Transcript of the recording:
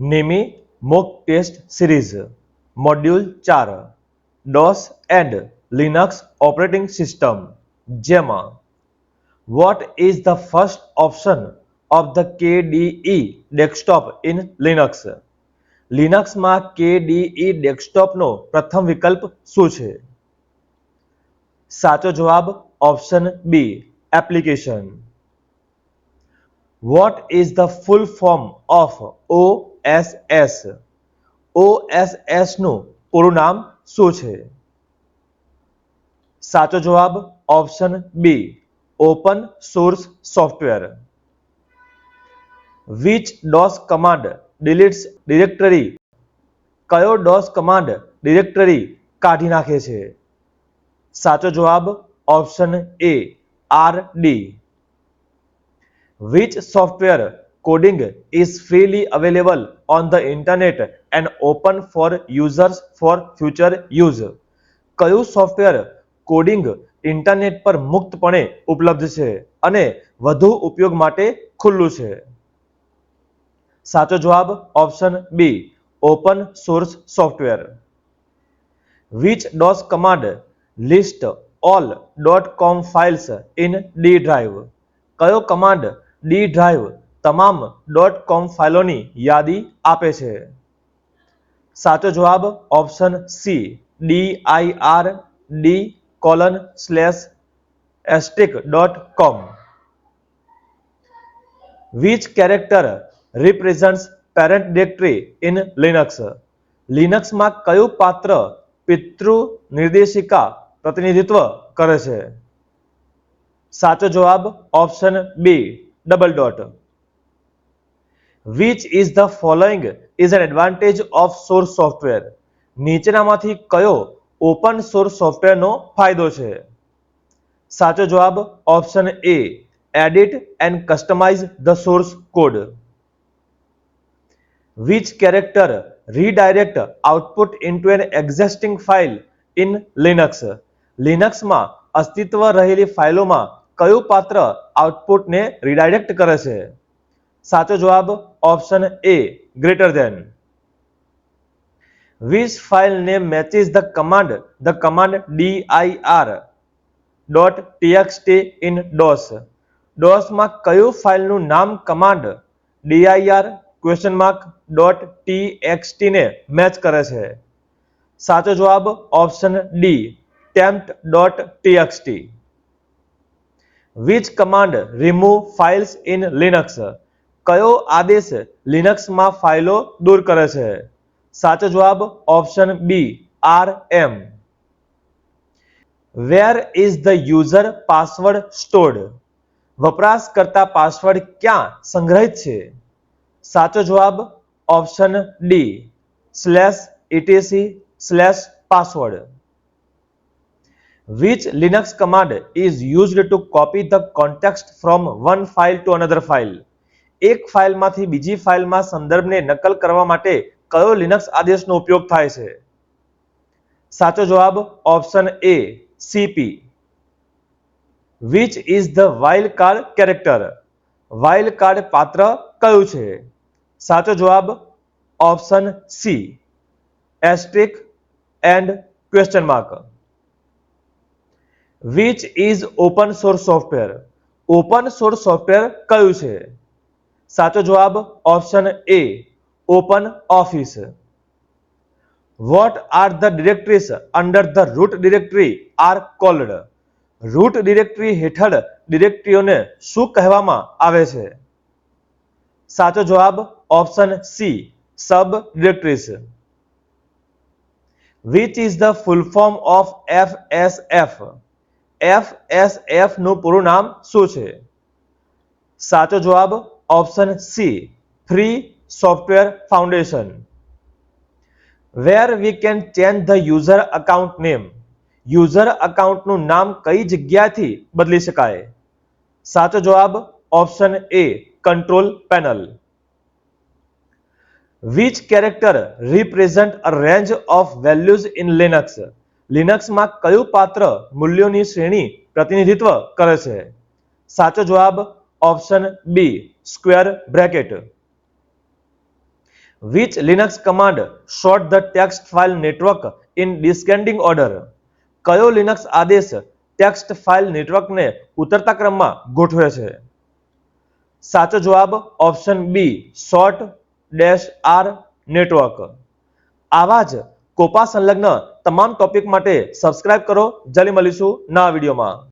નિમી mock test series module ચાર DOS and Linux operating system જેમાં what is the first option of the KDE desktop in Linux લિનક્સમાં KDE ડેસ્કટોપનો પ્રથમ વિકલ્પ શું છે સાચો જવાબ option B application what is the full form of O S S O S S નું પૂરું નામ શું છે સાચો જવાબ option B open source software which DOS command deletes directory કયો ડોસ કમાન્ડ ડિરેક્ટરી કાઢી નાખે છે સાચો જવાબ option A R D which software coding is freely available on the internet and open for users for future use કયું software coding internet પર મુક્તપણે ઉપલબ્ધ છે અને વધુ ઉપયોગ માટે ખુલ્લું છે સાચો જવાબ option B open source software which DOS command list all dot com files in D drive કયો કમાન્ડ ડી ડ્રાઈવ તમામ ડોટ કોમ ફાઇલોની યાદી આપે છે સાચો જવાબ option C D I R D colon slash asterisk dot com which character represent parent directory in Linux લિનક્સમાં કયું પાત્ર પિતૃ નિર્દેશિકા પ્રતિનિધિત્વ કરે છે સાચો જવાબ option B double dot which is the following is an advantage of source software નીચેનામાંથી કયો ઓપન સોર્સ સોફ્ટવેરનો ફાયદો છે સાચો જવાબ option A edit and customise the source code which character redirect output into an existing file in Linux લિનક્સમાં અસ્તિત્વ રહેલી ફાઇલોમાં કયું પાત્ર આઉટપુટને રીડાયરેક્ટ કરે છે સાચો જવાબ option A greater than which file name matches the command the command DIR dot TXT in DOS ડોસમાં કયું ફાઇલનું નામ command DIR question mark dot TXT ને મેચ કરે છે સાચો જવાબ option D temp dot TXT which command remove files in Linux કયો આદેશ લિનક્સમાં ફાઇલો દૂર કરે છે સાચો જવાબ option B R M where is the user password stored વપરાશકર્તા પાસવર્ડ ક્યાં સંગ્રહિત છે સાચો જવાબ option D slash ETC slash password which Linux command is used to copy the context from one file to another file એક ફાઇલમાંથી બીજી ફાઇલમાં સંદર્ભને નકલ કરવા માટે કયો લિનક્સ આદેશનો ઉપયોગ થાય છે સાચો જવાબ option A CP which is the wild card character wild card પાત્ર કયું છે સાચો જવાબ option C asterisk and question mark which is open source software open source software કયું છે સાચો જવાબ option A open office what are the directories under the root directory are called root directory હેઠળ ડિરેક્ટરીઓને શું કહેવામાં આવે છે સાચો જવાબ option C sub directories which is the full form of F S F F S F નું પૂરું નામ શું છે સાચો જવાબ option C free software foundation where we can change the user account name user અકાઉન્ટનું નામ કઈ જગ્યાથી બદલી શકાય સાચો જવાબ option A control panel which character represent a range of values in Linux લિનક્સમાં કયું પાત્ર મૂલ્યોની શ્રેણી પ્રતિનિધિત્વ કરે છે સાચો જવાબ option B square bracket which Linux command sort the text file network in descending order કયો લિનક્સ આદેશ ટેક્સ્ટ ફાઇલ નેટવર્કને ઉતરતા ક્રમમાં ગોઠવે છે સાચો જવાબ option B sort dash R network આવા જ કોપા સંલગ્ન તમામ ટોપિક માટે સબસ્ક્રાઇબ કરો જલ્દી મળીશું નવા વિડીયોમાં